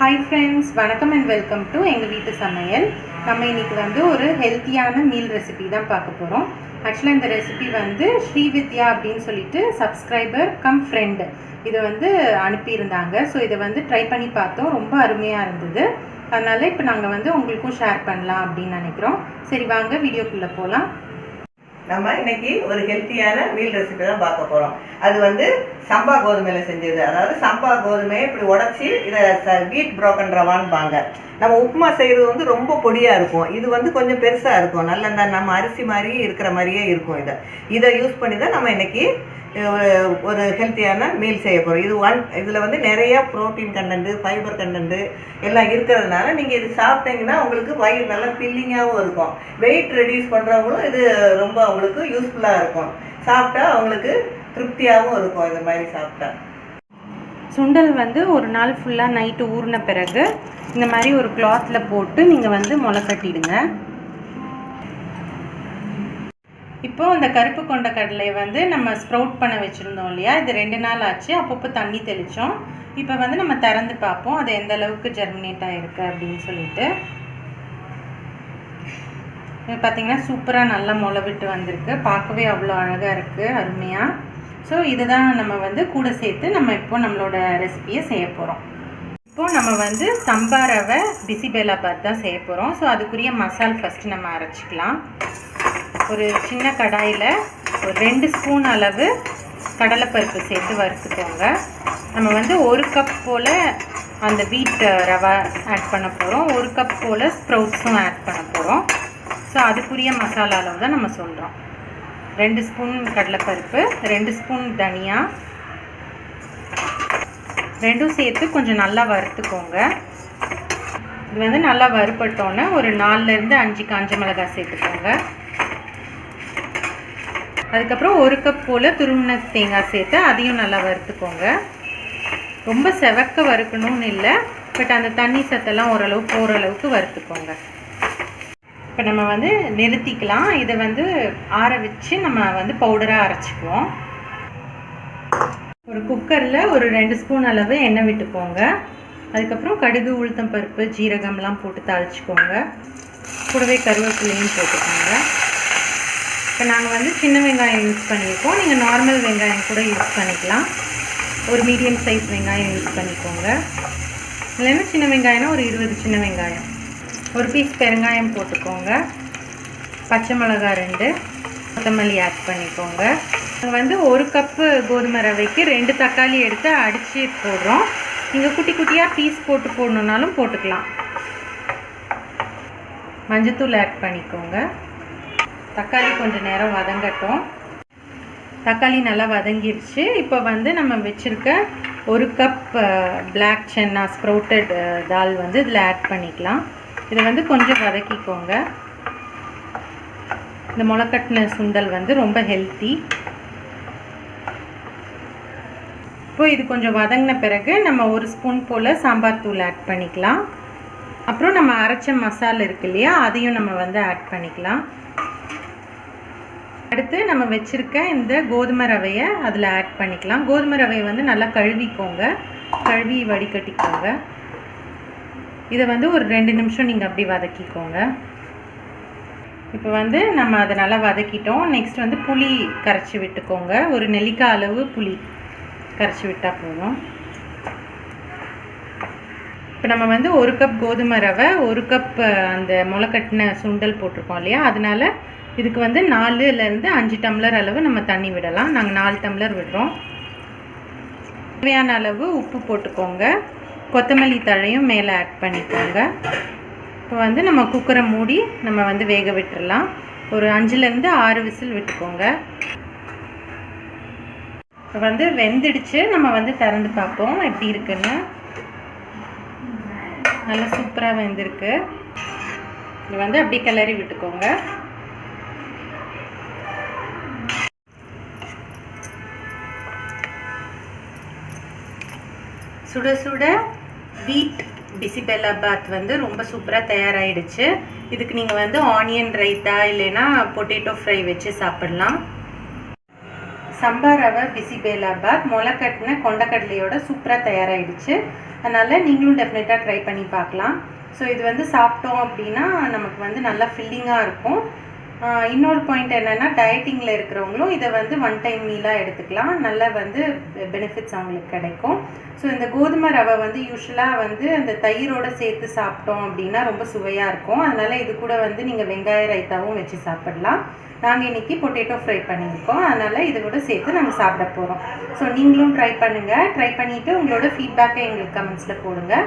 Hi friends வணக்கம் and welcome to எங்கள் வீட்டு சமையல். நம்ம இன்னைக்கு வந்து ஒரு ஹெல்த்தியான மீல் ரெசிபி தான் பார்க்க போகிறோம் ஆக்சுவலாக இந்த ரெசிபி வந்து ஸ்ரீவித்யா அப்படின்னு சொல்லிட்டு சப்ஸ்கிரைபர் கம் ஃப்ரெண்டு இதை வந்து அனுப்பியிருந்தாங்க. ஸோ இதை வந்து ட்ரை பண்ணி பார்த்தோம். ரொம்ப அருமையாக இருந்தது. அதனால் இப்போ நாங்கள் வந்து உங்களுக்கும் ஷேர் பண்ணலாம் அப்படின்னு நினைக்கிறோம். சரி வாங்க வீடியோக்குள்ளே போகலாம் நம்ம இன்னைக்கு ஒரு ஹெல்த்தியான மீல் ரெசிபி தான் பார்க்க போகிறோம் அது வந்து சம்பா கோதுமையில் செஞ்சது. அதாவது சம்பா கோதுமையை இப்படி உடச்சி இதை வீட் புரோக்கன் ரவான்பாங்க. நம்ம உப்புமா செய்கிறது வந்து ரொம்ப பொடியாக இருக்கும். இது வந்து கொஞ்சம் பெருசாக இருக்கும். நல்ல நம்ம அரிசி மாதிரி இருக்கிற மாதிரியே இருக்கும் இதை. இதை யூஸ் பண்ணி தான் நம்ம இன்னைக்கு ஒரு ஹெல்த்தியான மீல் செய்ய போகிறோம் இது ஒன் இதில் வந்து நிறையா ப்ரோட்டீன் கண்டென்ட்டு ஃபைபர் கண்டென்ட்டு எல்லாம் இருக்கிறதுனால நீங்கள் இது சாப்பிட்டீங்கன்னா உங்களுக்கு வயிறு நல்லா ஃபில்லிங்காகவும் இருக்கும். வெயிட் ரெடியூஸ் பண்ணுறவங்களும் இது ரொம்ப அவங்களுக்கு யூஸ்ஃபுல்லாக இருக்கும். சாப்பிட்டா அவங்களுக்கு திருப்தியாகவும் இருக்கும் இந்த மாதிரி சாப்பிட்டா. சுண்டல் வந்து ஒரு நாள் ஃபுல்லாக நைட்டு ஊறின பிறகு இந்த மாதிரி ஒரு கிளாத்தில் போட்டு நீங்கள் வந்து முளை கட்டிடுங்க. இப்போது இந்த கருப்பு கொண்ட கடலையை வந்து நம்ம ஸ்ப்ரவுட் பண்ண வச்சுருந்தோம் இல்லையா? இது ரெண்டு நாள் ஆச்சு. அப்பப்போ தண்ணி தெளித்தோம் இப்போ வந்து நம்ம திறந்து பார்ப்போம். அது எந்த அளவுக்கு ஜெர்மினேட் ஆகிருக்கு அப்படின்னு சொல்லிட்டு. பார்த்திங்கன்னா பார்த்தீங்கன்னா சூப்பராக நல்லா முளைவிட்டு வந்திருக்கு. பார்க்கவே அவ்வளோ அழகாக இருக்குது அருமையாக ஸோ இதுதான் நம்ம வந்து கூட சேர்த்து நம்ம இப்போ நம்மளோட ரெசிபியை செய்ய போகிறோம் இப்போது நம்ம வந்து சம்பா ரவை பிசிபெலாபாத் தான் செய்ய போகிறோம் ஸோ அதுக்குரிய மசால் ஃபஸ்ட்டு நம்ம அரைச்சிக்கலாம். ஒரு சின்ன கடாயில் ஒரு ரெண்டு ஸ்பூன் அளவு கடலைப்பருப்பு சேர்த்து வறுத்துக்கோங்க. நம்ம வந்து ஒரு கப் போல் அந்த வீட் ரவை ஆட் பண்ண போகிறோம் ஒரு கப் போல் ஸ்ப்ரவுட்ஸும் ஆட் பண்ண போகிறோம் ஸோ அதுக்குரிய மசாலா அளவு தான் நம்ம சொல்கிறோம் ரெண்டு ஸ்பூன் கடலைப்பருப்பு ரெண்டு ஸ்பூன் தனியா. ரெண்டும் சேர்த்து கொஞ்சம் நல்லா வறுத்துக்கோங்க. இது வந்து நல்லா வறுபட்டோன்னே ஒரு நாலுலேருந்து அஞ்சு காஞ்ச மிளகாய் சேர்த்துக்கோங்க. அதுக்கப்புறம் ஒரு கப் போல் துருவின தேங்காய் சேர்த்து அதையும் நல்லா வறுத்துக்கோங்க. ரொம்ப செவக்க வறுக்கணும்னு இல்லை பட் அந்த தண்ணி சத்தெல்லாம் ஓரளவு போகிற அளவுக்கு வறுத்துக்கோங்க. இப்போ நம்ம வந்து நிறுத்திக்கலாம். இதை வந்து ஆற வச்சு நம்ம வந்து பவுடராக அரைச்சிக்குவோம். ஒரு குக்கரில் ஒரு ரெண்டு ஸ்பூன் அளவு எண்ணெய் விட்டுக்கோங்க. அதுக்கப்புறம் கடுகு உளுத்தம் பருப்பு ஜீரகம்லாம் போட்டு தாளிச்சிக்கோங்க. கூடவே கருவேப்பிலையும் போட்டுக்கோங்க. இப்போ நாங்கள் வந்து சின்ன வெங்காயம் யூஸ் பண்ணியிருக்கோம். நீங்கள் நார்மல் வெங்காயம் கூட யூஸ் பண்ணிக்கலாம். ஒரு மீடியம் சைஸ் வெங்காயம் யூஸ் பண்ணிக்கோங்க. இல்லைன்னா சின்ன வெங்காயம்னா ஒரு இருபது சின்ன வெங்காயம். ஒரு பீஸ் பெருங்காயம் போட்டுக்கோங்க. பச்சை மிளகாய் ரெண்டு. கொத்தமல்லி ஆட் பண்ணிக்கோங்க. நாங்கள் வந்து ஒரு கப்பு கோதுமை ரவைக்கு ரெண்டு தக்காளி எடுத்து அடித்து போடுறோம். நீங்கள் குட்டி குட்டியாக பீஸ் போட்டு போடணுன்னாலும் போட்டுக்கலாம். மஞ்சத்தூள் ஆட் பண்ணிக்கோங்க. தக்காளி கொஞ்சம் நேரம் வதங்கட்டும். தக்காளி நல்லா வதங்கிருச்சு. இப்போ வந்து நம்ம வச்சுருக்க ஒரு cup black chana sprouted dal வந்து இதில் ஆட் பண்ணிக்கலாம். இதை வந்து கொஞ்சம் வதக்கிக்கோங்க. இந்த முளைக்கட்டின சுண்டல் வந்து ரொம்ப ஹெல்த்தி இப்போ இது கொஞ்சம் வதங்கின பிறகு நம்ம ஒரு ஸ்பூன் போல் சாம்பார் தூள் ஆட் பண்ணிக்கலாம். அப்புறம் நம்ம அரைச்ச மசாலா இருக்கு இல்லையா அதையும் நம்ம வந்து ஆட் பண்ணிக்கலாம். அடுத்து நம்ம வச்சுருக்க இந்த கோதுமை ரவையை அதில் ஆட் பண்ணிக்கலாம். கோதுமை ரவையை வந்து நல்லா கழுவிக்கோங்க. கழுவி வடிகட்டிக்கோங்க. இதை வந்து ஒரு ரெண்டு நிமிஷம் நீங்கள் அப்படி வதக்கிக்கோங்க. இப்போ வந்து நம்ம அதை நல்லா வதக்கிட்டோம். நெக்ஸ்ட் வந்து புளி கரைச்சி விட்டுக்கோங்க. ஒரு நெல்லிக்காய் அளவு புளி கரைச்சி விட்டால் போதும். இப்போ நம்ம வந்து ஒரு கப் கோதுமை ரவை ஒரு கப் அந்த முளைக்கட்டின சுண்டல் போட்டிருக்கோம் இல்லையா? அதனால இதுக்கு வந்து நாலுலேருந்து அஞ்சு டம்ளர் அளவு நம்ம தண்ணி விடலாம். நாங்கள் நாலு டம்ளர் விடுறோம். தேவையான அளவு உப்பு போட்டுக்கோங்க. கொத்தமல்லி தழையும் மேலே ஆட் பண்ணிக்கோங்க. இப்போ வந்து நம்ம குக்கரை மூடி நம்ம வந்து வேக விட்டுறலாம். ஒரு அஞ்சுலேருந்து ஆறு விசில் விட்டுக்கோங்க. இப்போ வந்து வெந்துடுச்சு. நம்ம வந்து திறந்து பார்ப்போம். எப்படி இருக்குன்னு. நல்லா சூப்பராக வெந்திருக்கு. இது வந்து அப்படியே கிளறி விட்டுக்கோங்க. சுட சுட வீட் பிசிபெல்லா பாத் வந்து ரொம்ப சூப்பராக தயாராகிடுச்சு இதுக்கு நீங்கள் வந்து ஆனியன் ரைத்தா இல்லைன்னா பொட்டேட்டோ ஃப்ரை வச்சு சாப்பிட்லாம். சம்பா ரவை பிசிபேலா பாத் முளைக்கட்டின கொண்டக்கடலையோட சூப்பராக தயாராகிடுச்சு அதனால் நீங்களும் டெஃபினட்டாக ட்ரை பண்ணி பார்க்கலாம். ஸோ இது வந்து சாப்பிட்டோம் அப்படின்னா நமக்கு வந்து நல்லா ஃபில்லிங்காக இருக்கும். இன்னொரு பாயிண்ட் என்னென்னா டயட்டிங்கில் இருக்கிறவங்களும் இதை வந்து ஒன் டைம் மீலாக எடுத்துக்கலாம். நல்லா வந்து பெனிஃபிட்ஸ் அவங்களுக்கு கிடைக்கும். ஸோ இந்த கோதுமை ரவை வந்து யூஸ்வலாக வந்து அந்த தயிரோடு சேர்த்து சாப்பிட்டோம் அப்படின்னா ரொம்ப சுவையாக இருக்கும். அதனால் இது கூட வந்து நீங்கள் வெங்காய ரைத்தாவும் வச்சு சாப்பிடலாம். நாங்கள் இன்றைக்கி பொட்டேட்டோ ஃப்ரை பண்ணியிருக்கோம். அதனால் இது கூட சேர்த்து நாங்கள் சாப்பிட போகிறோம் ஸோ நீங்களும் ட்ரை பண்ணுங்கள் ட்ரை பண்ணிவிட்டு உங்களோட ஃபீட்பேக்கை எங்களுக்கு கமெண்ட்ஸில் போடுங்கள்